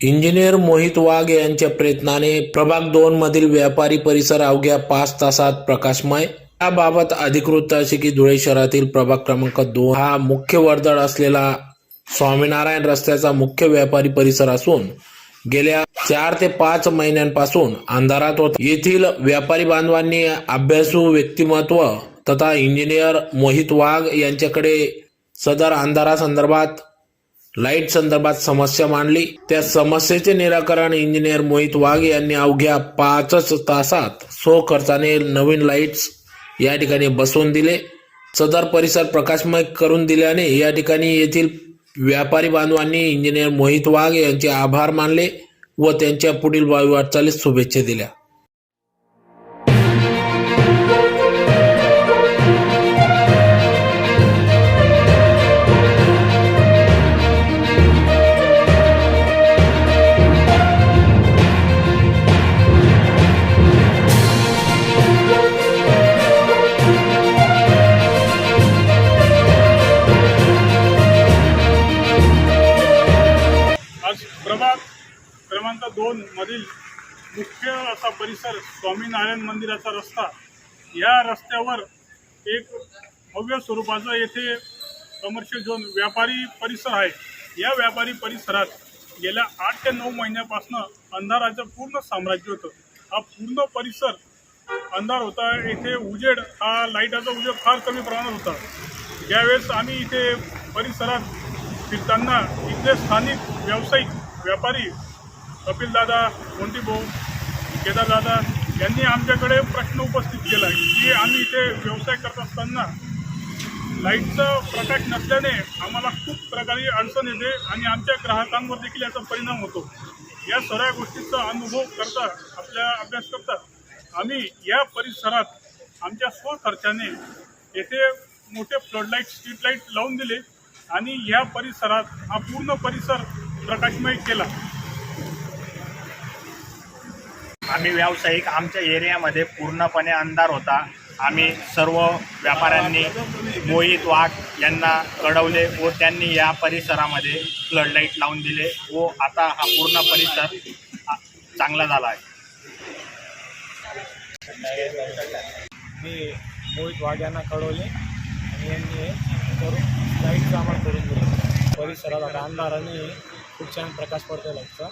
Engineer Mohit वाघ यांच्या प्रयत्नाने प्रभाग दोन मधील व्यापारी परिसर अवघ्या पाच तासात प्रकाशमय. याबाबत अधिकृत अशी की धुळे शहरातील प्रभाग क्रमांक दोन हा मुख्य वर्दळ असलेला स्वामीनारायण रस्त्याचा मुख्य व्यापारी परिसर असून गेल्या चार ते पाच महिन्यांपासून अंधारात होता. येथील व्यापारी बांधवांनी अभ्यासू व्यक्तिमत्व तथा इंजिनियर मोहित वाघ यांच्याकडे सदर अंधारासंदर्भात लाइट संदर्भात समस्या मांडली. त्या समस्येचे निराकरण इंजिनियर मोहित वाघ यांनी अवघ्या पाचच तासात सो खर्चाने नवीन लाईट्स या ठिकाणी बसवून दिले. सदर परिसर प्रकाशमय करून दिल्याने या ठिकाणी येथील व्यापारी बांधवांनी इंजिनियर मोहित वाघ यांचे आभार मानले व त्यांच्या पुढील वाटचालीस शुभेच्छा दिल्या. प्रभाग क्रमांक दोन मधील मुख्य असा परिसर स्वामीनारायण मंदिराचा रस्ता. या रस्त्यावर एक भव्य स्वरूपाचा येथे कमर्शियल झोन व्यापारी परिसर आहे. या व्यापारी परिसरात गेल्या आठ ते नऊ महिन्यापासून अंधाराचं पूर्ण साम्राज्य होतं. हा पूर्ण परिसर अंधार होता. येथे उजेड हा लाईटाचा उजेड फार कमी प्रमाणात होता. ज्यावेळेस आम्ही इथे परिसरात फिरताना इथले स्थानिक व्यावसायिक व्यापारी कपिलदादा मोंटीभाऊ केदारदादा यांनी आमच्याकडे प्रश्न उपस्थित केला की आम्ही इथे व्यवसाय करत असताना लाईटचा प्रकाश नसल्याने आम्हाला खूप प्रकारे अडचण येते आणि आमच्या ग्राहकांवर देखील याचा परिणाम होतो. या सर्व गोष्टीचा अनुभव करता आपल्या अभ्यास करता आम्ही या परिसरात आमच्या स्वखर्चाने येथे मोठे फ्लडलाईट स्ट्रीट लाइट लावून दिले आणि या परिसरात हा पूर्ण परिसर प्रकाशमय केला. आम्ही व्यावसायिक आमच्या एरियामध्ये पूर्णपणे अंधार होता. आम्ही सर्व व्यापाऱ्यांनी मोहित वाघ यांना कळवले व त्यांनी या परिसरामध्ये फ्लड लाइट लावून दिले व आता हा पूर्ण परिसर चांगला झाला आहे. मी मोहित वाघ यांना कळवले आणि यांनी करून लाईटचं आम्हाला करून दिलं. परिसरात आता अंधाराने खूप छान प्रकाश पडतो लाईटचा